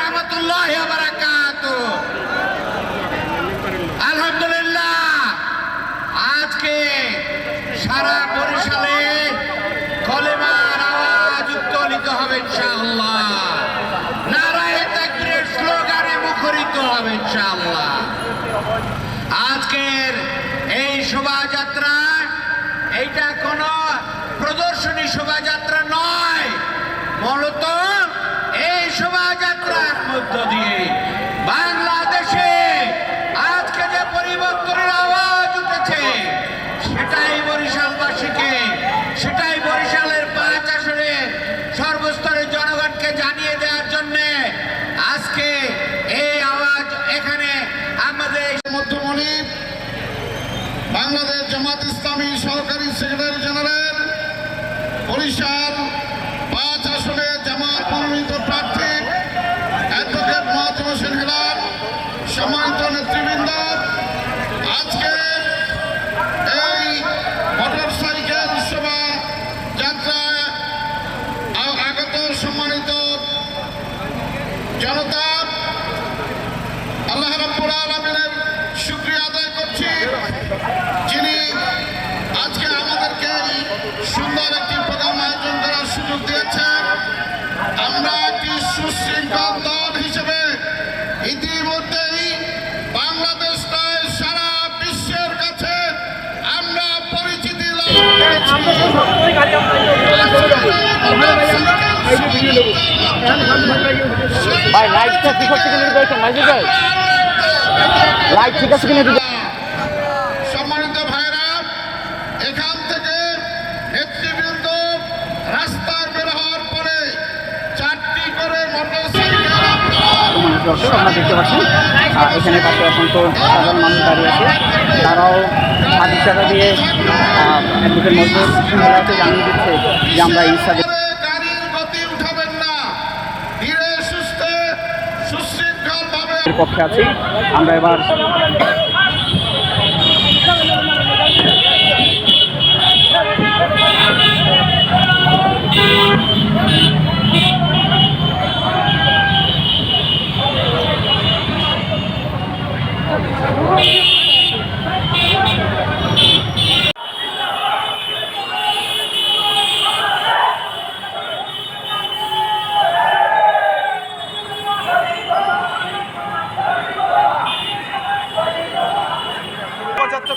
রহমতুল্লাহ আজকে সারা বরিশালে কলেমার আওয়াজ উত্তোলিত হবে ইনশাআল্লাহ। নারায় তাকবীরের স্লোগানে মুখরিত হবে ইনশাআল্লাহ। আজকের এই শোভাযাত্রা, এইটা কোনো প্রদর্শনী শোভাযাত্রা নয় মূলত এই শোভাযাত্রার মধ্য দিয়ে বাংলাদেশে আজকে যে পরিবর্তনের আওয়াজ উঠেছে সেটাই বরিশালবাসীকে সেটাই বরিশালের পাঁচ আসনের সর্বস্তরের জনগণকে জানিয়ে দেওয়ার জন্যে আজকে এই আওয়াজ এখানে আমাদের মধ্যমণি বাংলাদেশ জামাত ইসলামী সহকারী সেক্রেটারি জেনারেল, বরিশাল পাঁচ আসনে জামাত মনোনীত প্রার্থী অ্যাডভোকেট মহাজম হোসেন হেলাল, সম্মানিত নেতৃবৃন্দ, আজকে এই মোটর সাইকেল শোভা যাত্রায় আগত সম্মানিত জনতা, আল্লাহ রাব্বুল আলামিনের শুকরিয়া দল হিসেবে ইতিমধ্যেই বাংলাদেশ নয় সারা বিশ্বের কাছে আমরা পরিচিতি লাভ করেছি। ভাই লাইটটা ঠিক কিনা লাইট আছে কিনা একটু দেখেন। সম্মানিত ভাইরা এখান থেকে নেতৃবৃন্দ রাস্তায় বের হওয়ার পরে চারটি করে মোটর সাইকেল সম্মানিত দর্শক আমরা দেখতে পাচ্ছি আহ, এখানে পাশে অসংখ্য সাধারণ মানুষ দাঁড়িয়ে আছে। তারাও হাতি টাকা দিয়ে অ্যাডভোকেট মধ্যে সিংহলাকে জানিয়ে দিচ্ছে যে আমরা এর পক্ষে আছি। আমরা এবার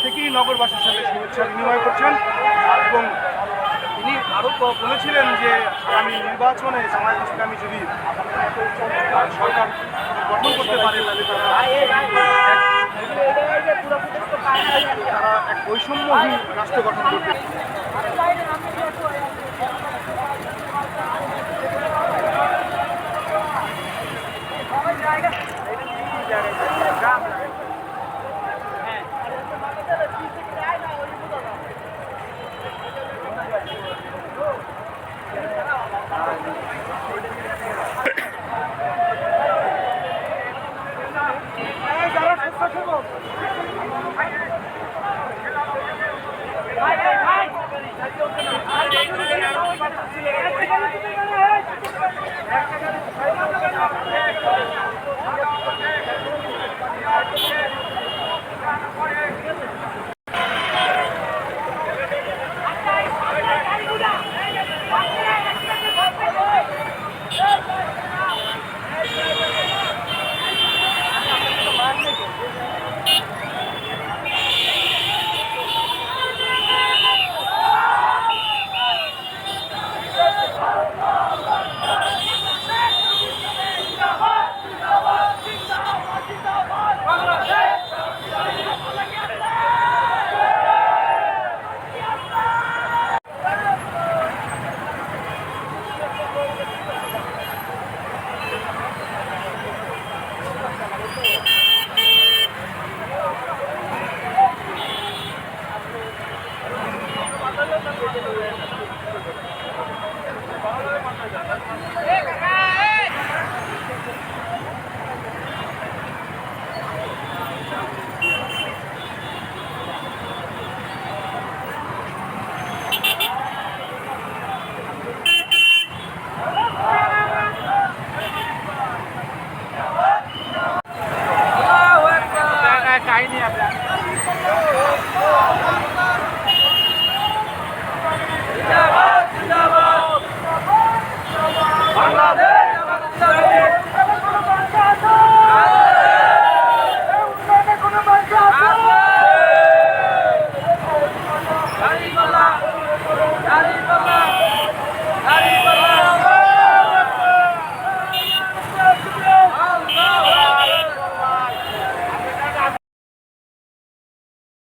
থেকেই নগরবাসীর সাথে বিনিময় করছেন। এবং তিনি আরও বলেছিলেন যে আগামী নির্বাচনে জামায়াত ইসলামী যদি সরকার গঠন করতে পারে, তাহলে তারা তারা এক বৈষম্যহীন রাষ্ট্র গঠন করতে জায়গা કાંઈ નહીં આપણે.